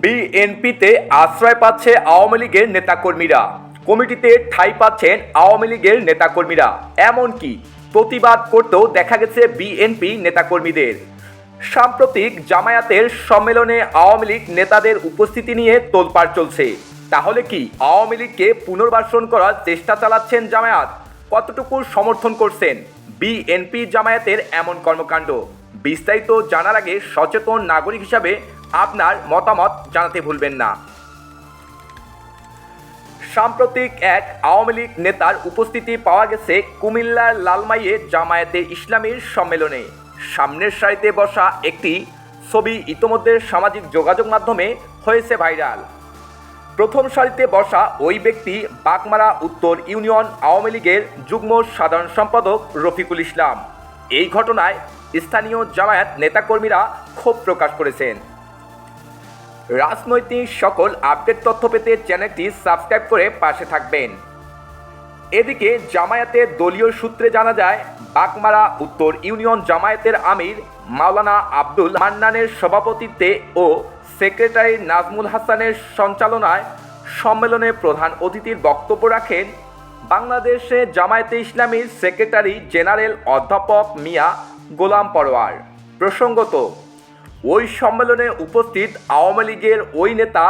বিএনপিতে আশ্রয় পাচ্ছে আওয়ামী লীগের নেতাকর্মীরা। কমিটিতে ঠাঁই পাচ্ছেন আওয়ামী লীগের নেতাকর্মীরা। এমনকি প্রতিবাদ করতেও দেখা গেছে বিএনপি নেতাকর্মীদের। সাম্প্রতিক জামায়াতের সম্মেলনে আওয়ামী লীগ নেতাদের উপস্থিতি নিয়ে তোলপাড় চলছে। তাহলে কি আওয়ামী লীগকে পুনর্বাসন করার চেষ্টা চালাচ্ছেন জামায়াত? কতটুকু সমর্থন করছেন বিএনপি জামায়াতের এমন কর্মকাণ্ড? বিস্তারিত জানার আগে সচেতন নাগরিক হিসাবে আপনার মতামত জানাতে ভুলবেন না। সাম্প্রতিক এক আওয়ামী লীগ নেতার উপস্থিতি পাওয়া গেছে কুমিল্লার লালমাইয়ে জামায়াতে ইসলামীর সম্মেলনে। সামনের সারিতে বসা একটি ছবি ইতোমধ্যে সামাজিক যোগাযোগ মাধ্যমে হয়েছে ভাইরাল। প্রথম সারিতে বসা ওই ব্যক্তি বাগমারা উত্তর ইউনিয়ন আওয়ামী লীগের যুগ্ম সাধারণ সম্পাদক রফিকুল ইসলাম। এই ঘটনায় স্থানীয় জামায়াত নেতাকর্মীরা ক্ষোভ প্রকাশ করেছেন। রাজনৈতিক সকল আপডেট তথ্য পেতে চ্যানেলটি সাবস্ক্রাইব করে পাশে থাকবেন। এদিকে জামায়াতের দলীয় সূত্রে জানা যায়, বাগমারা উত্তর ইউনিয়ন জামায়াতের আমির মাওলানা আব্দুল মান্নানের সভাপতিত্বে ও সেক্রেটারি নাজমুল হাসানের সঞ্চালনায় সম্মেলনে প্রধান অতিথির বক্তব্য রাখেন বাংলাদেশে জামায়াতে ইসলামীর সেক্রেটারি জেনারেল অধ্যাপক মিয়া গোলাম পরোয়ার। প্রসঙ্গত, ওই সম্মেলনে উপস্থিত আওয়ামী লীগের ওই নেতা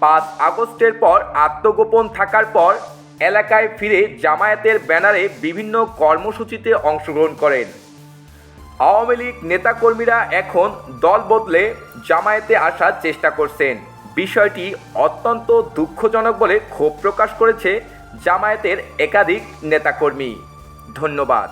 পাঁচ আগস্টের পর আত্মগোপন থাকার পর এলাকায় ফিরে জামায়াতের ব্যানারে বিভিন্ন কর্মসূচিতে অংশগ্রহণ করেন। আওয়ামী লীগ নেতাকর্মীরা এখন দল বদলে জামায়াতে আসার চেষ্টা করছেন। বিষয়টি অত্যন্ত দুঃখজনক বলে ক্ষোভ প্রকাশ করেছে জামায়াতের একাধিক নেতাকর্মী। ধন্যবাদ।